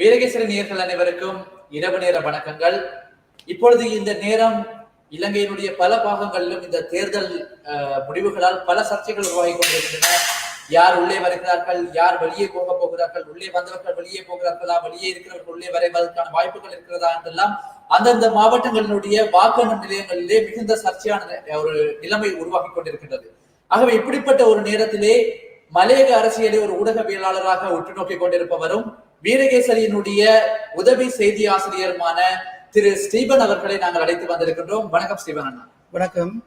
வீரகேசரி நேர்கள் அனைவருக்கும் இரவு நேர வணக்கங்கள். இப்பொழுது இந்த நேரம் இலங்கையினுடைய பல பாகங்களிலும் இந்த தேர்தல் முடிவுகளால் பல சர்ச்சைகள் உருவாகி கொண்டிருக்கின்றன. யார் உள்ளே வருகிறார்கள் யார் வெளியே போக போகிறார்கள் உள்ளே வந்தவர்கள் வெளியே போகிறார்களா வெளியே இருக்கிறவர்கள் உள்ளே வரைவதற்கான வாய்ப்புகள் இருக்கிறதா என்றெல்லாம் அந்தந்த மாவட்டங்களினுடைய வாக்காளர் நிலையங்களிலே மிகுந்த சர்ச்சையான ஒரு நிலைமை உருவாகி கொண்டிருக்கின்றது. ஆகவே இப்படிப்பட்ட ஒரு நேரத்திலே மலையக அரசியலை ஒரு ஊடகவியலாளராக உற்று நோக்கி கொண்டிருப்பவரும் வீரகேசரியினுடைய உதவி செய்தி ஆசிரியருமான திரு ஸ்டீபன் அவர்களை நாங்கள் அழைத்து வந்திருக்கின்றோம். வணக்கம் ஸ்டீபன் அண்ணா. வணக்கம்.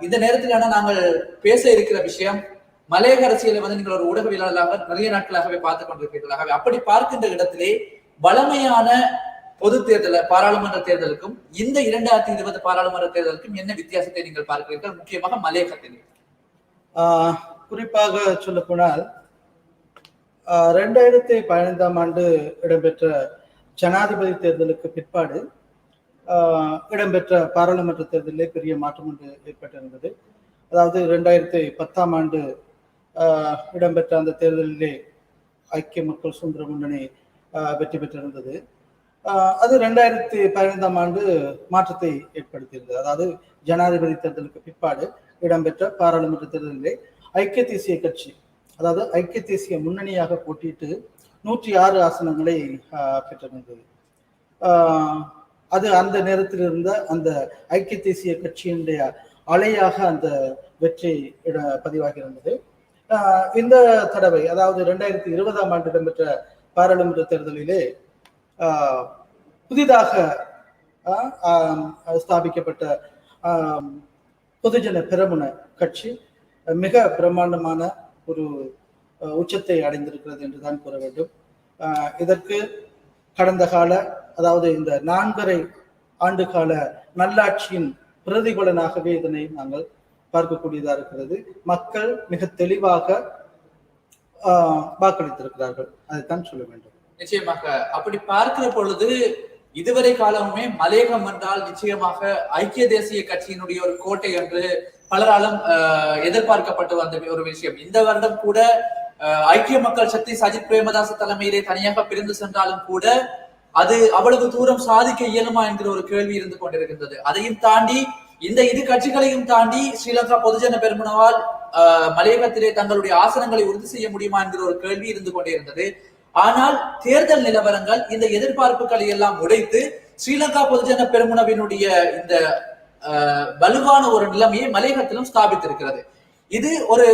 இந்த நேரத்திலான நாங்கள் பேச இருக்கிற விஷயம் மலையக அரசியலை வந்து நீங்கள் ஒரு ஊடகவியலாளராக நிறைய நாட்களாகவே பார்த்துக் கொண்டிருக்கிறீர்கள். ஆகவே அப்படி பார்க்கின்ற இடத்திலே வளமையான பொது தேர்தல் பாராளுமன்ற தேர்தலுக்கும் இந்த இரண்டாயிரத்தி இருபது பாராளுமன்ற தேர்தலுக்கும் என்ன வித்தியாசத்தை நீங்கள் பார்க்கிறீர்கள்? முக்கியமாக மலையகத்திலே. ஆஹ் குறிப்பாக சொல்ல போனால் ரெண்டாயிரத்தி பதினைந்தாம் ஆண்டு இடம்பெற்ற ஜனாதிபதி தேர்தலுக்கு பிற்பாடு இடம்பெற்ற பாராளுமன்ற தேர்தலிலே பெரிய மாற்றம் ஒன்று ஏற்பட்டிருந்தது. அதாவது ரெண்டாயிரத்தி பத்தாம் ஆண்டு இடம்பெற்ற அந்த தேர்தலிலே ஐக்கிய மக்கள் சுதந்திர முன்னணி வெற்றி பெற்றிருந்தது. அது ரெண்டாயிரத்தி பதினைந்தாம் ஆண்டு மாற்றத்தை ஏற்படுத்தியிருந்தது அதாவது ஜனாதிபதி தேர்தலுக்கு பிற்பாடு இடம்பெற்ற பாராளுமன்ற தேர்தலிலே ஐக்கிய தேசிய கட்சி அதாவது ஐக்கிய தேசிய முன்னணியாக போட்டியிட்டு நூற்றி ஆறு ஆசனங்களை பெற்றிருந்தது. அது அந்த நேரத்தில் இருந்த அந்த ஐக்கிய தேசிய கட்சியினுடைய அலையாக அந்த வெற்றி இட பதிவாகி இருந்தது இந்த தடவை அதாவது ரெண்டாயிரத்தி இருபதாம் ஆண்டு இடம்பெற்ற பாராளுமன்ற தேர்தலிலே புதிதாக ஸ்தாபிக்கப்பட்ட பொதுஜன பெரமுன கட்சி மிக பிரம்மாண்டமான ஒரு உச்சத்தை அடைந்திருக்கிறது என்றுதான் கூற வேண்டும். ஆஹ், இதற்கு கடந்த கால அதாவது இந்த நான்கரை ஆண்டு கால நல்லாட்சியின் பிரதிபலனாகவே இதனை நாங்கள் பார்க்கக்கூடியதா இருக்கிறது. மக்கள் மிக தெளிவாக ஆஹ், வாக்களித்திருக்கிறார்கள். அதைத்தான் சொல்ல வேண்டும். நிச்சயமாக அப்படி பார்க்கிற பொழுது இதுவரை காலமுமே மலையகம் என்றால் நிச்சயமாக ஐக்கிய தேசிய கட்சியினுடைய ஒரு கோட்டை என்று பலராலும் அஹ், எதிர்பார்க்கப்பட்டு வந்த ஒரு விஷயம். இந்த வருடம் கூட ஐக்கிய மக்கள் சக்தி சஜித் பிரேமதாச தலைமையிலே தனியாக பிரிந்து சென்றாலும் கூட அது அவ்வளவு தூரம் சாதிக்க இயலுமா என்கிற ஒரு கேள்வி இருந்து கொண்டிருக்கின்றது. அதையும் தாண்டி இந்த இரு கட்சிகளையும் தாண்டி ஸ்ரீலங்கா பொதுஜன பெருமனவால் மலையகத்திலே தங்களுடைய ஆசனங்களை உறுதி செய்ய முடியுமா என்கிற ஒரு கேள்வி இருந்து கொண்டிருந்தது ஆனால் தேர்தல் நிலவரங்கள் இந்த எதிர்பார்ப்புகளை எல்லாம் உடைத்து ஸ்ரீலங்கா பொதுஜன பெருமுனவினுடைய இந்த வலுவான ஒரு நிலைமையை மலையகத்திலும் ஸ்தாபித்திருக்கிறது. இது ஒரு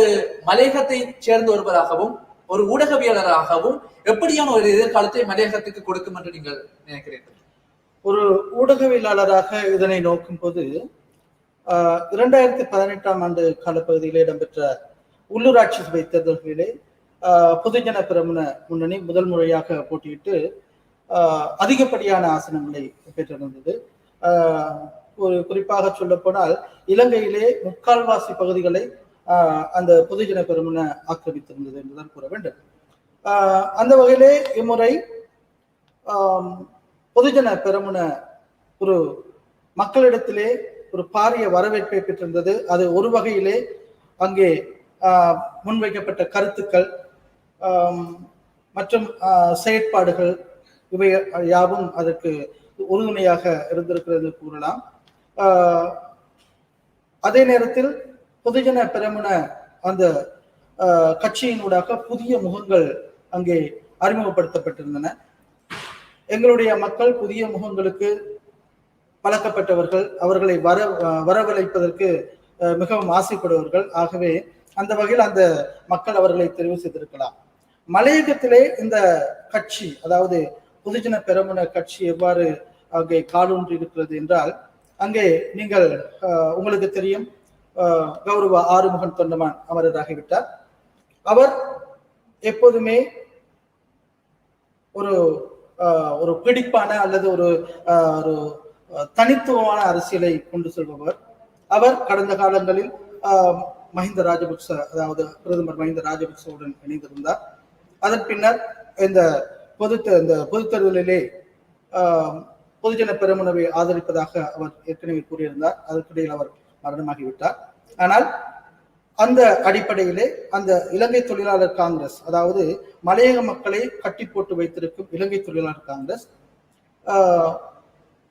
மலையகத்தை சேர்ந்த ஒருவராகவும் ஒரு ஊடகவியலராகவும் எப்படியான ஒரு எதிர்காலத்தை மலையகத்துக்கு கொடுக்கும் என்று நீங்கள் நினைக்கிறீர்கள்? ஒரு ஊடகவியலாளராக இதனை நோக்கும் போது இரண்டாயிரத்தி பதினெட்டாம் ஆண்டு காலப்பகுதியில் இடம்பெற்ற உள்ளூராட்சி சபை தேர்தல்களிலே பொதுஜன பிரமுன முன்னணி முதல் முறையாக போட்டியிட்டு அதிகப்படியான ஆசனங்களை பெற்றிருந்தது. ஒரு குறிப்பாக சொல்ல போனால் இலங்கையிலே முக்கால்வாசி பகுதிகளை அந்த பொதுஜன பெருமன ஆக்கிரமித்திருந்தது என்றுதான் கூற வேண்டும். அந்த வகையிலே இம்முறை பொதுஜன பெருமுன ஒரு மக்களிடத்திலே ஒரு பாரிய வரவேற்பை பெற்றிருந்தது. அது ஒரு வகையிலே அங்கே முன்வைக்கப்பட்ட கருத்துக்கள் மற்றும் செயற்பாடுகள் இவை யாவும் அதற்கு உறுதுணையாக இருந்திருக்கிறது கூறலாம். ஆஹ், அதே நேரத்தில் பொதுஜன பெருமன அந்த ஆஹ், கட்சியினூடாக புதிய முகங்கள் அங்கே அறிமுகப்படுத்தப்பட்டிருந்தன. எங்களுடைய மக்கள் புதிய முகங்களுக்கு பழக்கப்பட்டவர்கள் அவர்களை வர வரவழைப்பதற்கு அஹ், மிகவும் ஆசைப்படுவர்கள் ஆகவே அந்த வகையில் அந்த மக்கள் அவர்களை தெரிவு செய்திருக்கலாம். மலையகத்திலே இந்த கட்சி அதாவது பொதுஜன பெரமுன கட்சி எவ்வாறு அங்கே காலூன்றி இருக்கிறது என்றால் அங்கே நீங்கள் அஹ், உங்களுக்கு தெரியும் அஹ், கௌரவ ஆறுமுகன் தொண்டமான் அமரராகிவிட்டார். அவர் எப்போதுமே ஒரு ஒரு பிடிப்பான அல்லது ஒரு ஒரு தனித்துவமான அரசியலை கொண்டு செல்பவர். அவர் கடந்த காலங்களில் ஆஹ், மஹிந்த ராஜபக்ச அதாவது பிரதமர் மஹிந்த ராஜபக்சவுடன் இணைந்திருந்தார். அதன் பின்னர் இந்த பொது இந்த பொது தேர்தலிலே பொதுஜன பெருமுனவை ஆதரிப்பதாக அவர் ஏற்கனவே கூறியிருந்தார். அதற்கிடையில் அவர் மரணமாகிவிட்டார். ஆனால் அந்த அடிப்படையிலே அந்த இலங்கை தொழிலாளர் காங்கிரஸ் அதாவது மலையக மக்களை கட்டி போட்டு வைத்திருக்கும் இலங்கை தொழிலாளர் காங்கிரஸ்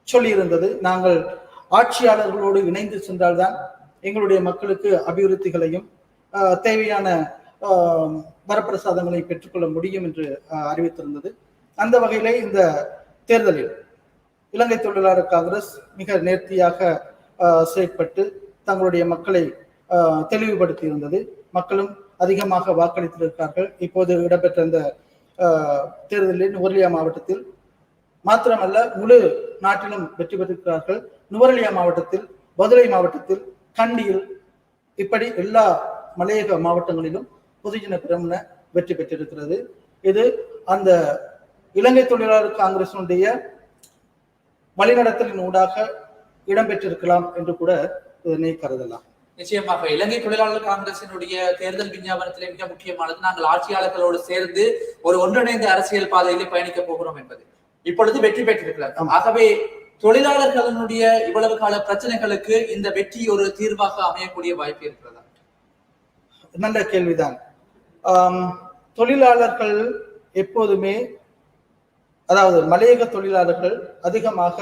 சொல்லியிருந்தது நாங்கள் ஆட்சியாளர்களோடு இணைந்து சென்றால்தான் எங்களுடைய மக்களுக்கு அபிவிருத்திகளையும் தேவையான வரப்பிரசாதங்களை பெற்றுக்கொள்ள முடியும் என்று அறிவித்திருந்தது. அந்த வகையிலே இந்த தேர்தலில் இலங்கை தொழிலாளர் காங்கிரஸ் மிக நேர்த்தியாக செயற்பட்டு தங்களுடைய மக்களை தெளிவுபடுத்தி இருந்தது மக்களும் அதிகமாக வாக்களித்திருக்கிறார்கள். இப்போது இடம்பெற்ற இந்த தேர்தலில் நுவரலியா மாவட்டத்தில் மாத்திரமல்ல முழு நாட்டிலும் வெற்றி பெற்றிருக்கிறார்கள். நுவரலியா மாவட்டத்தில் மதுரை மாவட்டத்தில் கண்டியில் இப்படி எல்லா மலையக மாவட்டங்களிலும் பொதுஜன பிரமுன வெற்றி பெற்றிருக்கிறது. இது அந்த இலங்கை தொழிலாளர் காங்கிரசினுடைய வழிநடத்தலின் ஊடாக இடம்பெற்றிருக்கலாம் என்று கூட இதனை கருதலாம். நிச்சயமாக இலங்கை தொழிலாளர் காங்கிரசினுடைய தேர்தல் விஞ்ஞாபனத்திலே மிக முக்கியமானது நாங்கள் ஆட்சியாளர்களோடு சேர்ந்து ஒரு ஒன்றிணைந்த அரசியல் பாதையிலே பயணிக்க போகிறோம் என்பது. இப்பொழுது வெற்றி பெற்றிருக்கிறார். ஆகவே தொழிலாளர்களுடைய இவ்வளவு கால பிரச்சனைகளுக்கு இந்த வெற்றி ஒரு தீர்வாக அமையக்கூடிய வாய்ப்பு இருக்கிறதா? நல்ல கேள்விதான். தொழிலாளர்கள் எப்போதுமே அதாவது மலையக தொழிலாளர்கள் அதிகமாக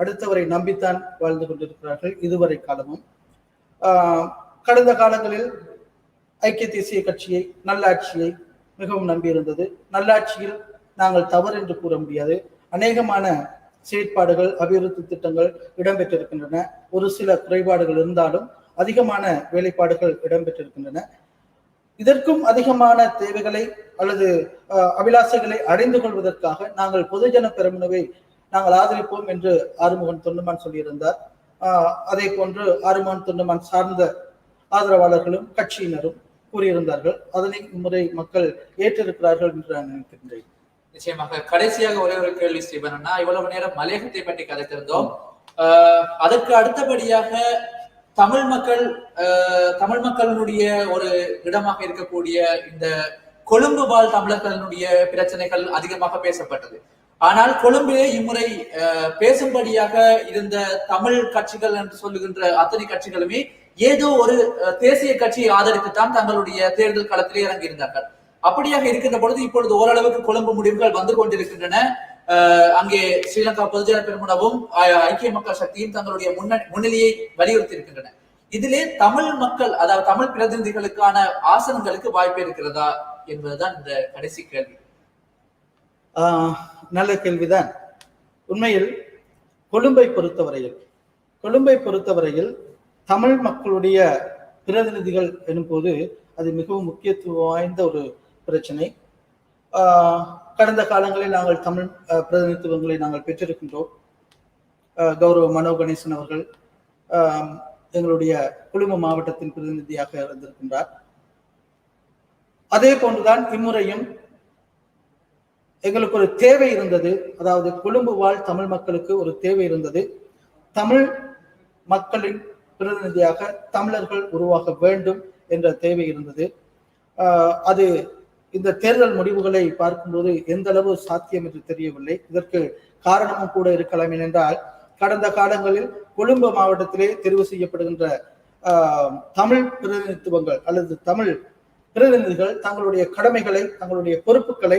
அடுத்தவரை நம்பித்தான் வாழ்ந்து கொண்டிருக்கிறார்கள் இதுவரை காலமும். கடந்த காலங்களில் ஐக்கிய தேசிய கட்சியை நல்லாட்சியை மிகவும் நம்பியிருந்தது. நல்லாட்சியில் நாங்கள் தவறு என்று கூற முடியாது. அநேகமான செயற்பாடுகள் அபிவிருத்தி திட்டங்கள் இடம்பெற்றிருக்கின்றன. ஒரு சில குறைபாடுகள் இருந்தாலும் அதிகமான வேலைப்பாடுகள் இடம்பெற்றிருக்கின்றன. இதற்கும் அதிகமான தேவைகளை அல்லது அஹ், அபிலாஷைகளை அடைந்து கொள்வதற்காக நாங்கள் பொதுஜன பெருமனவை நாங்கள் ஆதரிப்போம் என்று ஆறுமுகன் தொண்டுமான் சொல்லியிருந்தார். அதே போன்று ஆறுமுகன் தொண்டுமான் சார்ந்த ஆதரவாளர்களும் கட்சியினரும் கூறியிருந்தார்கள். அதனை இம்முறை மக்கள் ஏற்றிருக்கிறார்கள் என்று நான் நினைக்கின்றேன். நிச்சயமாக. கடைசியாக ஒரே ஒரு கேள்வி ஸ்ரீபன் அண்ணா இவ்வளவு நேரம் மலையகத்தை பற்றி கதைத்திருந்தோம். ஆஹ் அதற்கு அடுத்தபடியாக தமிழ் மக்கள் தமிழ் மக்களினுடைய ஒரு இடமாக இருக்கக்கூடிய இந்த கொழும்பு வாழ் தமிழர்களுடைய பிரச்சனைகள் அதிகமாக பேசப்பட்டது. ஆனால் கொழும்பிலே இம்முறை பேசும்படியாக இருந்த தமிழ் கட்சிகள் என்று சொல்லுகின்ற அத்தனை கட்சிகளுமே ஏதோ ஒரு தேசிய கட்சியை ஆதரித்துத்தான் தங்களுடைய தேர்தல் களத்திலே இறங்கியிருந்தார்கள். அப்படியாக இருக்கின்ற பொழுது இப்பொழுது ஓரளவுக்கு கொழும்பு முடிவுகள் வந்து கொண்டிருக்கின்றன. அங்கே ஸ்ரீலங்கா பொதுஜன பெருமுனவும் ஐக்கிய மக்கள் சக்தியும் தங்களுடைய முன்ன- முன்னிலையை வலியுறுத்தி இருக்கின்றன இதிலே தமிழ் மக்கள் அதாவது தமிழ் பிரதிநிதிகளுக்கான ஆசனங்களுக்கு வாய்ப்பு இருக்கிறதா என்பதுதான் இந்த கடைசி கேள்வி. நல்ல கேள்விதான். உண்மையில் கொழும்பை பொறுத்தவரையில் கொழும்பை பொறுத்தவரையில் தமிழ் மக்களுடைய பிரதிநிதிகள் எனும்போது அது மிகவும் முக்கியத்துவம் வாய்ந்த ஒரு பிரச்சனை. ஆஹ், கடந்த காலங்களில் நாங்கள் தமிழ் பிரதிநிதித்துவங்களை நாங்கள் பெற்றிருக்கின்றோம். கௌரவ மனோ கணேசன் அவர்கள் எங்களுடைய குழும மாவட்டத்தின் பிரதிநிதியாக இருந்திருக்கின்றார். அதே போன்றுதான் இம்முறையும் எங்களுக்கு ஒரு தேவை இருந்தது. அதாவது கொழும்பு வாழ் தமிழ் மக்களுக்கு ஒரு தேவை இருந்தது. தமிழ் மக்களின் பிரதிநிதியாக தமிழர்கள் உருவாக வேண்டும் என்ற தேவை இருந்தது. அது இந்த தேர்தல் முடிவுகளை பார்க்கும்போது எந்த அளவு சாத்தியம் என்று தெரியவில்லை. இதற்கு காரணமும் கூட இருக்கலாம் ஏனென்றால் கடந்த காலங்களில் கொழும்பு மாவட்டத்திலே தெரிவு செய்யப்படுகின்ற தமிழ் பிரதிநிதித்துவங்கள் அல்லது தமிழ் பிரதிநிதிகள் தங்களுடைய கடமைகளை தங்களுடைய பொறுப்புகளை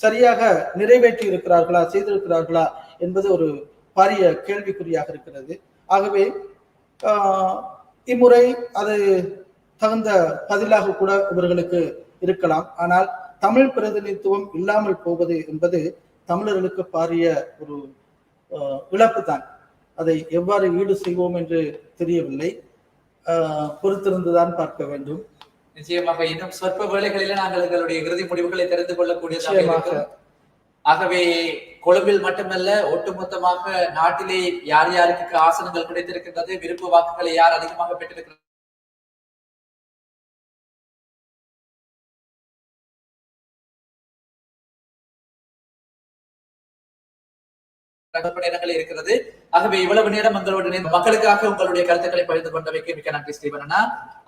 சரியாக நிறைவேற்றி இருக்கிறார்களா செய்திருக்கிறார்களா என்பது ஒரு பாரிய கேள்விக்குறியாக இருக்கிறது. ஆகவே இம்முறை அது தகுந்த பதிலாக கூட இவர்களுக்கு இருக்கலாம். ஆனால் தமிழ் பிரதிநிதித்துவம் இல்லாமல் போவது என்பது தமிழர்களுக்கு பாரிய ஒரு இழப்பு தான் அதை எவ்வாறு ஈடு செய்வோம் என்று தெரியவில்லை. பொறுத்திருந்துதான் பார்க்க வேண்டும். நிச்சயமாக இன்னும் சொற்ப வேளைகளில நாங்கள் எங்களுடைய இறுதி முடிவுகளை தெரிந்து கொள்ளக்கூடியதாக நிச்சயமாக. இருக்கும் ஆகவே கொழும்பில் மட்டுமல்ல ஒட்டுமொத்தமாக நாட்டிலே யார் யாருக்கு ஆசனங்கள் கிடைத்திருக்கின்றது விருப்ப வாக்குகளை யார் அதிகமாக பெற்றிருக்கிறது இடங்கள் இருக்கிறது. ஆகவே இவ்வளவு நேரம் உங்களுடைய மக்களுக்காக உங்களுடைய கருத்துக்களை பகிர்ந்து கொண்டவைக்கு மிக்க நன்றி ஸ்ரீவரனா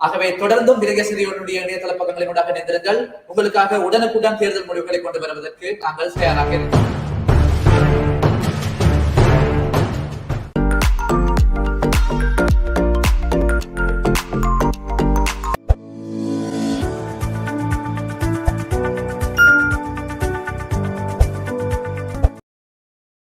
ஆகவே தொடர்ந்தும் விரகசிறியனுடைய இணையதள பக்கங்களினூடாக இணைந்திருங்கள். உங்களுக்காக உடனுக்குடன் தேர்தல் முடிவுகளை கொண்டு வருவதற்கு நாங்கள் தயாராக இருக்கிறோம்